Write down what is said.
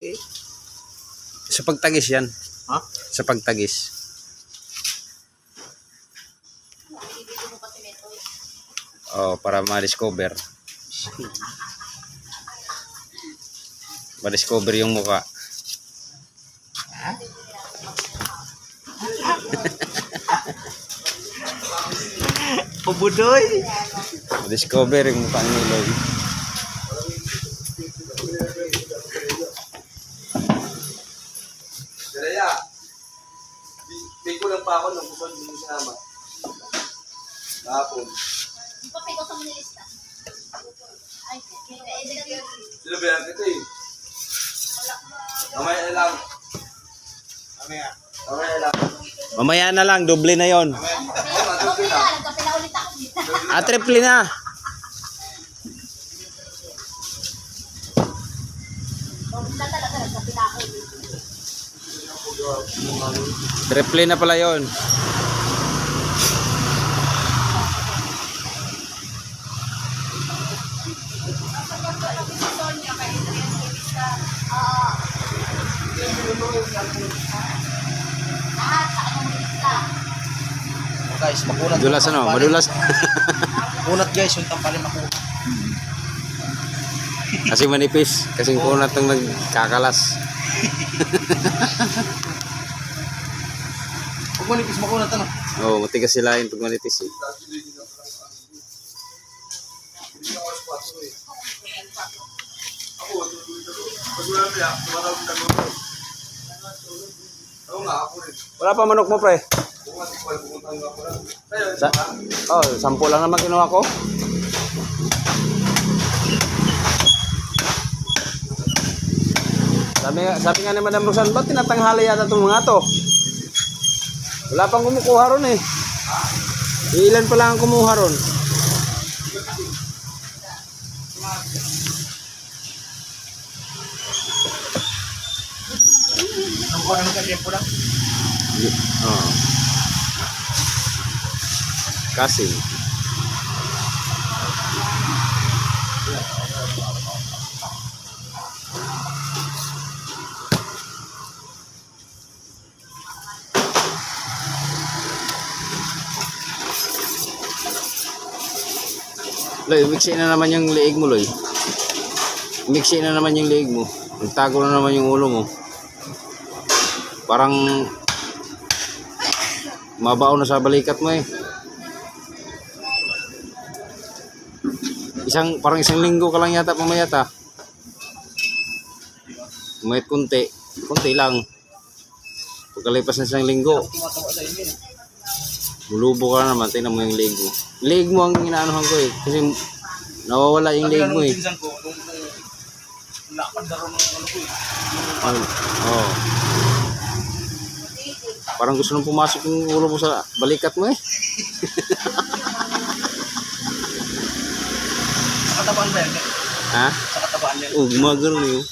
Sa pagtagis yan. Ha? Sa pagtagis. Oh, para ma-discover. Ma-discover yung muka. Pabudoy. Ma-discover yung mukha ni Lloyd. Pa ako ng bukod hindi mo sinama. Kahapon. Ipapay ko sa mga lista. Ay, hindi na Sino ba yan kita eh? Mamaya na lang. Mamaya. Mamaya na lang. Mamaya na lang, doble na yon. Na, na. Ah, triple na. Pumunta talaga, nagkape na ako dito. Triple na pala lista. Guys, makunat. Madulas ano? Madulas. Makunat guys, yung tampalin ako. Kasi manipis. Kasing kunat ng nagkakalas. Huwag manipis, makunat ano. Oo, oh, matigas sila yung pag manipis eh. Wala pa manok mo, pre. Sa oh, sampu lang naman kinuha ko. Sabi sabi nga ni Madam Rosan, ba't tinatanghali yata itong mga to? Wala pang kumukuha ron eh. Ilan pa lang ang kumuha ron? Ang kuha naman ka lang. Oo. Kasi. Loy, mixin na naman yung liig mo, Loy. Mixin na naman yung liig mo. Nagtago na naman yung ulo mo. Parang mabaw na sa balikat mo eh. Isang, parang isang linggo ka lang yata pumayata. Umayat kunti. Kunti lang. Pagkalipas ng isang linggo, Tumatawa sa inyo. Mulubo ka na naman. Tingnan mo yung leg mo. Leg mo ang inaanuhan ko eh. Kasi nawawala yung leg mo eh. Pinsan ko, lakad na rin ano ko eh. Ano, oh. Parang gusto nang pumasok yung ulo mo sa balikat mo eh. Sa katabaan ba yan? Ha? Sa katabaan yan. Oh, gumagano yun.